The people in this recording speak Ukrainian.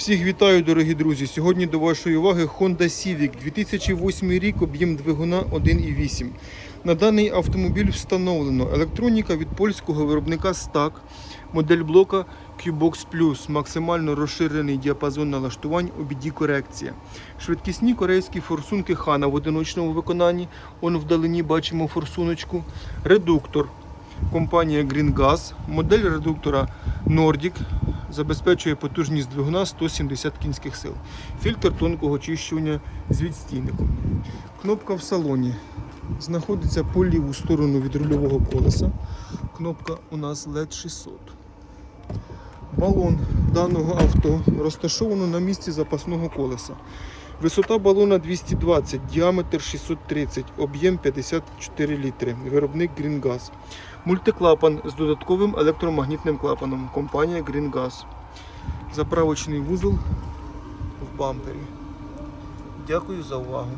Всіх вітаю, дорогі друзі. Сьогодні до вашої уваги Honda Civic 2008 рік, об'єм двигуна 1,8. На даний автомобіль встановлено електроніка від польського виробника STAC, модель блока Qbox Plus, максимально розширений діапазон налаштувань обіді корекція. Швидкісні корейські форсунки Хана в одиночному виконанні. Он вдалині бачимо форсуночку. Редуктор компанія Green Gas. Модель редуктора Nordic забезпечує потужність двигуна 170 кінських сил. Фільтр тонкого очищування з відстійником. Кнопка в салоні знаходиться по ліву сторону від рульового колеса. Кнопка у нас LED 600. Балон даного авто розташовано на місці запасного колеса. Висота балона 220, діаметр 630, об'єм 54 літри. Виробник Green Мультиклапан з додатковим електромагнітним клапаном. Компанія Gas. Заправочний вузол в бампері. Дякую за увагу.